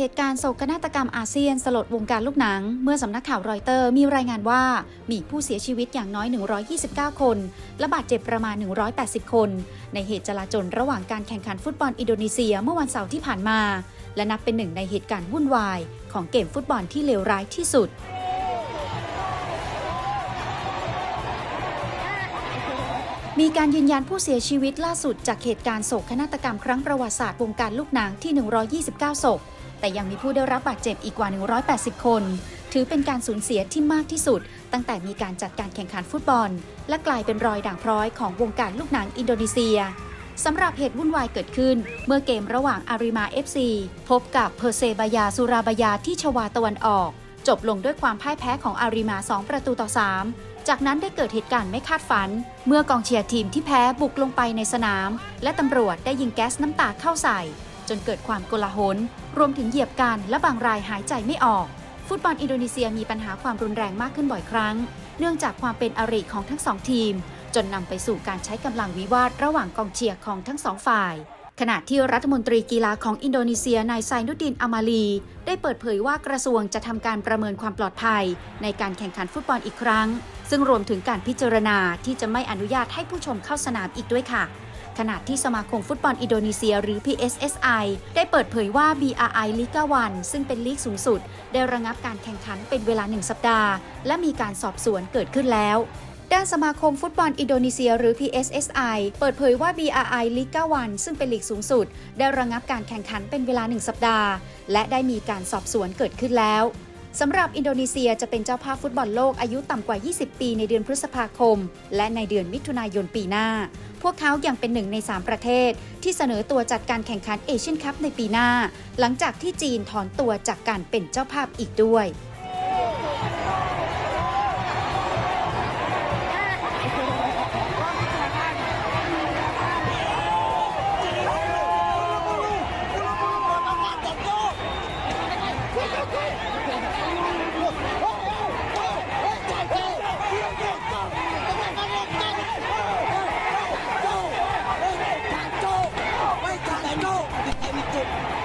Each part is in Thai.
เหตุการณ์โศกนาฏกรรมอาเซียนสลดวงการลูกหนัง เมื่อสำนักข่าวรอยเตอร์มีรายงานว่ามีผู้เสียชีวิตอย่างน้อย 129 คน และบาดเจ็บประมาณ 180 คน ในเหตุจลาจลระหว่างการแข่งขันฟุตบอลอินโดนีเซียเมื่อวันเสาร์ที่ผ่านมา และนับเป็นหนึ่งในเหตุการณ์วุ่นวาย ของเกมฟุตบอลที่เลวร้ายที่สุดมีการยืนยันผู้เสียชีวิตล่าสุดจากเหตุการณ์โศกนาฏกรรมครั้งประวัติศาสตร์วงการลูกหนังที่ 129 ศพ แต่ยังมีผู้ได้รับบาดเจ็บอีกกว่า 180 คน ถือเป็นการสูญเสียที่มากที่สุด ตั้งแต่มีการจัดการแข่งขันฟุตบอล และกลายเป็นรอยด่างพร้อยของวงการลูกหนังอินโดนีเซียสำหรับเหตุวุ่นวายเกิดขึ้น เมื่อเกมระหว่างอาริมา FC พบกับเพอร์เซบายาสุราบายาที่ชวาตะวันออก จบลงด้วยความพ่ายแพ้ของอาริมา 2 ประตูต่อ 3 จากนั้นได้เกิดเหตุการณ์ไม่คาดฝัน เมื่อกองเชียร์ทีมที่แพ้บุกลงไปในสนาม และตำรวจได้ยิงแก๊สน้ำตาเข้าใส่ จนเกิดความโกลาหล รวมถึงเหยียบกันและบางรายหายใจไม่ออก ฟุตบอลอินโดนีเซียมีปัญหาความรุนแรงมากขึ้นบ่อยครั้ง เนื่องจากความเป็นอริของทั้งสองทีม จนนำไปสู่การใช้กำลังวิวาทระหว่างกองเชียร์ของทั้งสองฝ่ายขณะที่รัฐมนตรีกีฬาของอินโดนีเซียนายไซนุดินอามาลี ได้เปิดเผยว่ากระทรวงจะทำการประเมินความปลอดภัย ในการแข่งขันฟุตบอลอีกครั้ง ซึ่งรวมถึงการพิจารณาที่จะไม่อนุญาตให้ผู้ชมเข้าสนามอีกด้วยค่ะ ขณะที่สมาคมฟุตบอลอินโดนีเซียหรือ PSSI ได้เปิดเผยว่า BRI Liga 1ซึ่งเป็นลีกสูงสุด ได้ระงับการแข่งขันเป็นเวลาหนึ่งสัปดาห์ และมีการสอบสวนเกิดขึ้นแล้วด้านสมาคมฟุตบอลอินโดนีเซียหรือ PSSI เปิดเผยว่า BRI Liga 1ซึ่งเป็นลีกสูงสุด ได้ระงับการแข่งขันเป็นเวลาหนึ่งสัปดาห์ และได้มีการสอบสวนเกิดขึ้นแล้ว สำหรับอินโดนีเซียจะเป็นเจ้าภาพฟุตบอลโลกอายุต่ำกว่า 20 ปีในเดือนพฤษภาคม และในเดือนมิถุนายนปีหน้า พวกเขายังเป็นหนึ่งใน 3 ประเทศ ที่เสนอตัวจัดการแข่งขันเอเชียนคัพในปีหน้า หลังจากที่จีนถอนตัวจากการเป็นเจ้าภาพอีกด้วย ลุ้น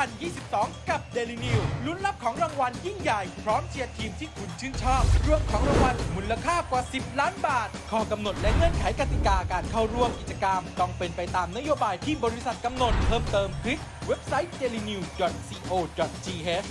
2022 กับเดลินิวลุ้นรับของรางวัลยิ่งใหญ่ พร้อมเชียร์ทีมที่คุณชื่นชอบรวมของรางวัลมูลค่ากว่า 10 ล้านบาท ข้อกำหนดและเงื่อนไขกติกาการเข้าร่วมกิจกรรม ต้องเป็นไปตามนโยบายที่บริษัทกำหนด เพิ่มเติมคลิกเว็บไซต์ dailynew.co.th